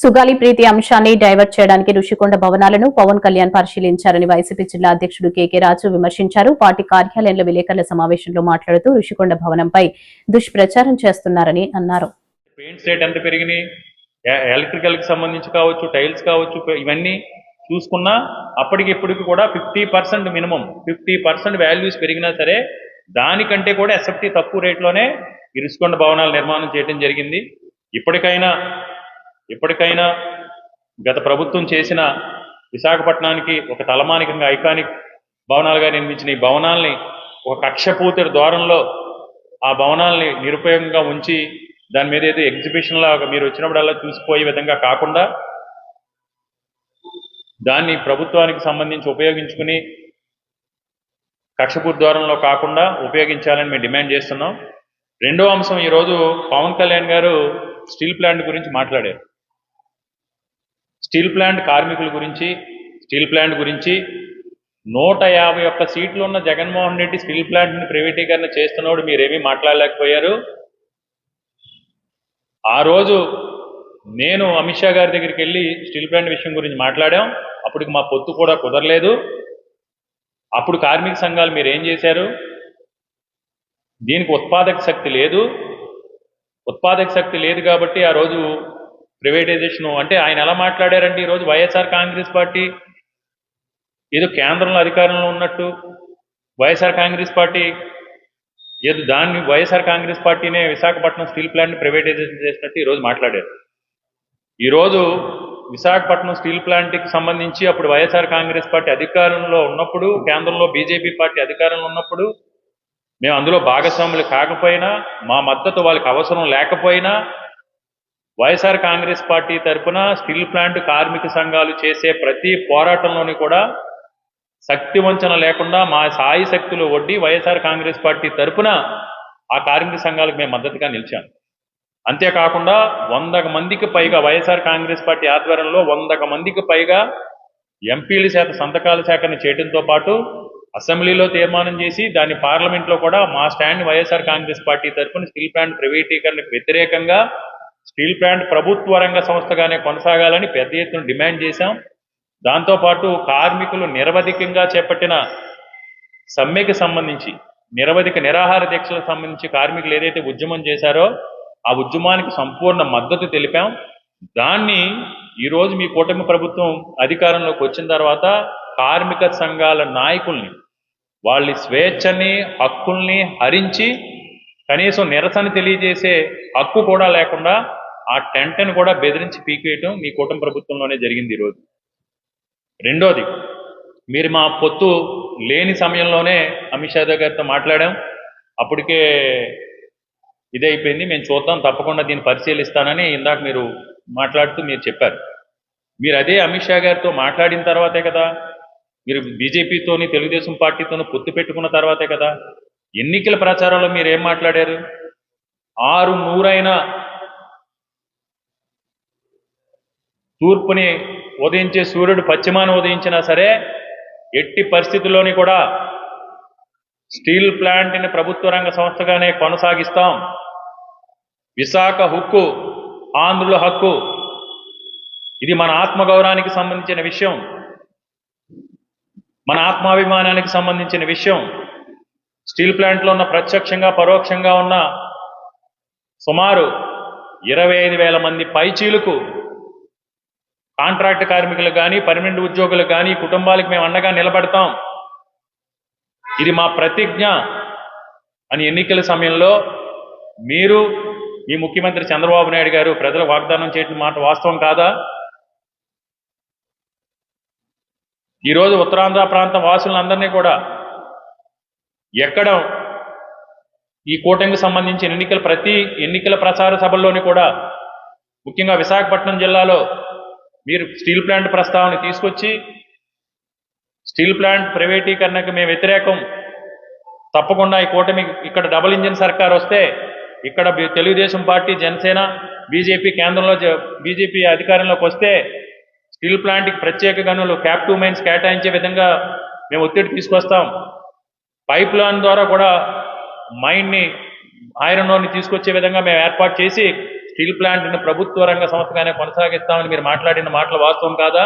సుగాలి ప్రీతి అంశాన్ని డైవర్ట్ చేయడానికి ఋషికొండ భవనాలను పవన్ కళ్యాణ్ పరిశీలించారని వైసీపీ జిల్లా అధ్యక్షుడు కేకే రాజు విమర్శించారు. పార్టీ కార్యాలయంలో విలేకరుల సమావేశంలో మాట్లాడుతూ ఋషికొండ భవనంపై దుష్ప్రచారం చేస్తున్నారని అన్నారు. ఎలక్ట్రికల్కి సంబంధించి కావచ్చు టైల్స్ కావచ్చు ఇవన్నీ చూసుకున్నా అప్పటికి ఇప్పటికి కూడా fifty percent minimum fifty percent values పెరిగినా సరే దానికంటే కూడా ఎస్ఎఫ్టీ తక్కువ రేట్లోనే ఇరుసుకొండ భవనాలు భవనాల నిర్మాణం చేయడం జరిగింది. ఇప్పటికైనా ఇప్పటికైనా గత ప్రభుత్వం చేసిన విశాఖపట్నానికి ఒక తలమానికంగా ఐకానిక్ భవనాలుగా నిర్మించిన ఈ భవనాల్ని ఒక కక్షపూతడి ద్వారంలో ఆ భవనాల్ని నిరుపయోగంగా ఉంచి దాని మీద ఏదో ఎగ్జిబిషన్ లాగా మీరు వచ్చినప్పుడల్లా చూసిపోయే విధంగా కాకుండా దాన్ని ప్రభుత్వానికి సంబంధించి ఉపయోగించుకుని కక్షపూర్ ద్వారంలో కాకుండా ఉపయోగించాలని మేము డిమాండ్ చేస్తున్నాం. రెండో అంశం ఈరోజు పవన్ కళ్యాణ్ గారు స్టీల్ ప్లాంట్ గురించి మాట్లాడారు. స్టీల్ ప్లాంట్ కార్మికుల గురించి స్టీల్ ప్లాంట్ గురించి నూట యాభై ఒక్క సీట్లు ఉన్న జగన్మోహన్ రెడ్డి స్టీల్ ప్లాంట్ని ప్రైవేటీకరణ చేస్తున్నప్పుడు మీరేమీ మాట్లాడలేకపోయారు? ఆ రోజు నేను అమిత్ షా గారి దగ్గరికి వెళ్ళి స్టీల్ ప్లాంట్ విషయం గురించి మాట్లాడాం. అప్పటికి మా పొత్తు కూడా కుదరలేదు. అప్పుడు కార్మిక సంఘాలు మీరు ఏం చేశారు? దీనికి ఉత్పాదక శక్తి లేదు. ఉత్పాదక శక్తి లేదు కాబట్టి ఆ రోజు ప్రైవేటైజేషన్ అంటే ఆయన ఎలా మాట్లాడారంటే ఈరోజు వైఎస్ఆర్ కాంగ్రెస్ పార్టీ ఏదో కేంద్రంలో అధికారంలో ఉన్నట్టు వైఎస్ఆర్ కాంగ్రెస్ పార్టీ ఏదో దాన్ని వైఎస్ఆర్ కాంగ్రెస్ పార్టీనే విశాఖపట్నం స్టీల్ ప్లాంట్ని ప్రైవేటైజేషన్ చేసినట్టు ఈరోజు మాట్లాడారు. ఈరోజు విశాఖపట్నం స్టీల్ ప్లాంట్కి సంబంధించి అప్పుడు వైఎస్ఆర్ కాంగ్రెస్ పార్టీ అధికారంలో ఉన్నప్పుడు కేంద్రంలో బీజేపీ పార్టీ అధికారంలో ఉన్నప్పుడు మేము అందులో భాగస్వాములు కాకపోయినా మా మద్దతు వాళ్ళకి అవసరం లేకపోయినా వైఎస్ఆర్ కాంగ్రెస్ పార్టీ తరఫున స్టీల్ ప్లాంట్ కార్మిక సంఘాలు చేసే ప్రతి పోరాటంలోని కూడా శక్తి వంచన లేకుండా మా సాయి శక్తులు వడ్డీ వైఎస్ఆర్ కాంగ్రెస్ పార్టీ తరఫున ఆ కార్మిక సంఘాలకు మేము మద్దతుగా నిలిచాం. అంతేకాకుండా వందకు మందికి పైగా వైఎస్ఆర్ కాంగ్రెస్ పార్టీ ఆధ్వర్యంలో వందకు మందికి పైగా ఎంపీల చేత సంతకాల శాఖను చేయడంతో పాటు అసెంబ్లీలో తీర్మానం చేసి దాని పార్లమెంట్లో కూడా మా స్టాండ్ వైఎస్ఆర్ కాంగ్రెస్ పార్టీ తరఫున స్టీల్ ప్లాంట్ ప్రైవేటీకరణకు వ్యతిరేకంగా స్టీల్ ప్లాంట్ ప్రభుత్వ రంగ సంస్థగానే కొనసాగాలని పెద్ద ఎత్తున డిమాండ్ చేశాం. దాంతోపాటు కార్మికులు నిరవధికంగా చేపట్టిన సమ్మెకి సంబంధించి నిరవధిక నిరాహార దీక్షలకు సంబంధించి కార్మికులు ఏదైతే ఉద్యమం చేశారో ఆ ఉద్యమానికి సంపూర్ణ మద్దతు తెలిపాం. దాన్ని ఈరోజు మీ కూటమి ప్రభుత్వం అధికారంలోకి వచ్చిన తర్వాత కార్మిక సంఘాల నాయకుల్ని వాళ్ళ స్వేచ్ఛని హక్కుల్ని హరించి కనీసం నిరసన తెలియజేసే హక్కు కూడా లేకుండా ఆ టెంట్ని కూడా బెదిరించి పీకేయటం మీ కూటమి ప్రభుత్వంలోనే జరిగింది ఈరోజు రెండోది మీరు మా పొత్తు లేని సమయంలోనే అమిత్ షా గారితో మాట్లాడాం. అప్పటికే ఇదైపోయింది. మేము చూద్దాం తప్పకుండా దీన్ని పరిశీలిస్తానని ఇందాక మీరు మాట్లాడుతూ మీరు చెప్పారు. మీరు అదే అమిత్ షా గారితో మాట్లాడిన తర్వాతే కదా? మీరు బీజేపీతోని తెలుగుదేశం పార్టీతోని పొత్తు పెట్టుకున్న తర్వాతే కదా? ఎన్నికల ప్రచారంలో మీరు ఏం మాట్లాడారు? ఆరు నూరైన తూర్పుని ఉదయించే సూర్యుడు పశ్చిమాన ఉదయించినా సరే ఎట్టి పరిస్థితుల్లోని కూడా స్టీల్ ప్లాంట్ని ప్రభుత్వ రంగ సంస్థగానే కొనసాగిస్తాం. విశాఖ హక్కు ఆంధ్రుల హక్కు ఇది మన ఆత్మగౌరవానికి సంబంధించిన విషయం. మన ఆత్మాభిమానానికి సంబంధించిన విషయం. స్టీల్ ప్లాంట్లో ఉన్న ప్రత్యక్షంగా పరోక్షంగా ఉన్న సుమారు ఇరవై ఐదు వేల మంది పైచీలకు కాంట్రాక్ట్ కార్మికులకు కానీ పర్మనెంట్ ఉద్యోగులకు కానీ కుటుంబాలకు మేము అండగా నిలబడతాం. ఇది మా ప్రతిజ్ఞ అని ఎన్నికల సమయంలో మీరు మీ ముఖ్యమంత్రి చంద్రబాబు నాయుడు గారు ప్రజలకు వాగ్దానం చేయడం మాట వాస్తవం కాదా? ఈరోజు ఉత్తరాంధ్ర ప్రాంత వాసులందరినీ కూడా ఎక్కడ ఈ కూటమికి సంబంధించిన ఎన్నికల ప్రతి ఎన్నికల ప్రచార సభల్లోని కూడా ముఖ్యంగా విశాఖపట్నం జిల్లాలో మీరు స్టీల్ ప్లాంట్ ప్రస్తావన తీసుకొచ్చి స్టీల్ ప్లాంట్ ప్రైవేటీకరణకు మేము వ్యతిరేకం. తప్పకుండా ఈ కూటమి ఇక్కడ డబుల్ ఇంజిన్ సర్కార్ వస్తే ఇక్కడ తెలుగుదేశం పార్టీ జనసేన బీజేపీ కేంద్రంలో జ- బీజేపీ అధికారంలోకి వస్తే స్టీల్ ప్లాంట్కి ప్రత్యేక గనులు క్యాప్ టూ మైన్స్ కేటాయించే విధంగా మేము ఒత్తిడి తీసుకొస్తాం. పైప్ లైన్ ద్వారా కూడా మైన్ని ఐరన్ ఓర్ని తీసుకొచ్చే విధంగా మేము ఏర్పాటు చేసి స్టీల్ ప్లాంట్ని ప్రభుత్వ రంగ సంస్థగానే కొనసాగిస్తామని మీరు మాట్లాడిన మాటలు వాస్తవం కాదా?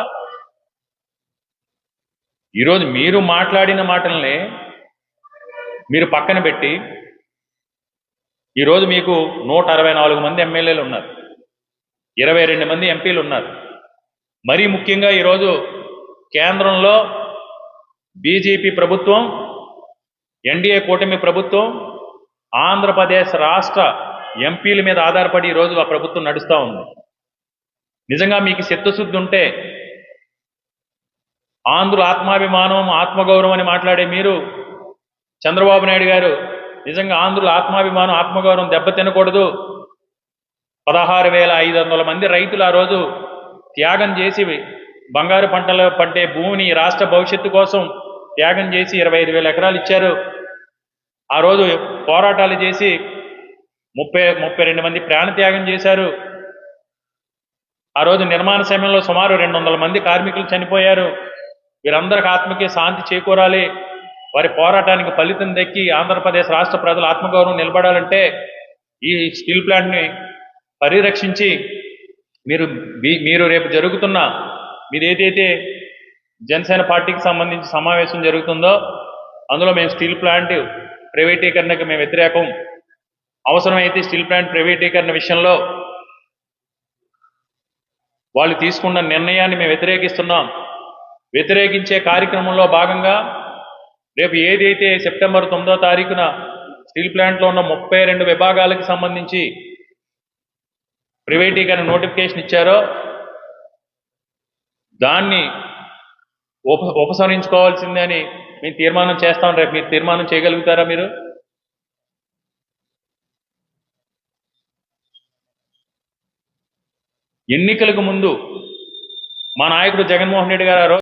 ఈరోజు మీరు మాట్లాడిన మాటల్ని మీరు పక్కన పెట్టి ఈరోజు మీకు నూట అరవై నాలుగు మంది ఎమ్మెల్యేలు ఉన్నారు. ఇరవై రెండు మంది ఎంపీలు ఉన్నారు. మరీ ముఖ్యంగా ఈరోజు కేంద్రంలో బీజేపీ ప్రభుత్వం ఎన్డీఏ కూటమి ప్రభుత్వం ఆంధ్రప్రదేశ్ రాష్ట్ర ఎంపీల మీద ఆధారపడి ఈరోజు ఆ ప్రభుత్వం నడుస్తూ ఉంది. నిజంగా మీకు చిత్తశుద్ధి ఉంటే ఆంధ్రుల ఆత్మాభిమానం ఆత్మగౌరవం అని మాట్లాడే మీరు చంద్రబాబు నాయుడు గారు నిజంగా ఆంధ్రుల ఆత్మాభిమానం ఆత్మగౌరవం దెబ్బతినకూడదు పదహారు వేల ఐదు వందల మంది రైతులు ఆ రోజు త్యాగం చేసి బంగారు పంటలు పండే భూమిని రాష్ట్ర భవిష్యత్తు కోసం త్యాగం చేసి ఇరవై ఐదు వేల ఎకరాలు ఇచ్చారు. ఆ రోజు పోరాటాలు చేసి ముప్పై ముప్పై రెండు మంది ప్రాణత్యాగం చేశారు. ఆ రోజు నిర్మాణ సమయంలో సుమారు రెండు వందల మంది కార్మికులు చనిపోయారు. వీరందరికి ఆత్మకి శాంతి చేకూరాలి. వారి పోరాటానికి ఫలితం దక్కి ఆంధ్రప్రదేశ్ రాష్ట్ర ప్రజల ఆత్మగౌరవం నిలబడాలంటే ఈ స్టీల్ ప్లాంట్ని పరిరక్షించి మీరు మీ- మీరు రేపు జరుగుతున్న మీరు ఏదైతే జనసేన పార్టీకి సంబంధించి సమావేశం జరుగుతుందో అందులో మేము స్టీల్ ప్లాంట్ ప్రైవేటీకరణకు మేము వ్యతిరేకం. అవసరమైతే స్టీల్ ప్లాంట్ ప్రైవేటీకరణ విషయంలో వాళ్ళు తీసుకున్న నిర్ణయాన్ని మేము వ్యతిరేకిస్తున్నాం. వ్యతిరేకించే కార్యక్రమంలో భాగంగా రేపు ఏదైతే సెప్టెంబర్ తొమ్మిదో తారీఖున స్టీల్ ప్లాంట్లో ఉన్న ముప్పై రెండు విభాగాలకు సంబంధించి ప్రైవేటీకరణ నోటిఫికేషన్ ఇచ్చారో దాన్ని ఉప ఉపసంహరించుకోవాల్సిందే అని మేము తీర్మానం చేస్తాం రేపు. మీరు తీర్మానం చేయగలుగుతారా మీరు? ఎన్నికలకు ముందు మా నాయకుడు జగన్మోహన్ రెడ్డి గారు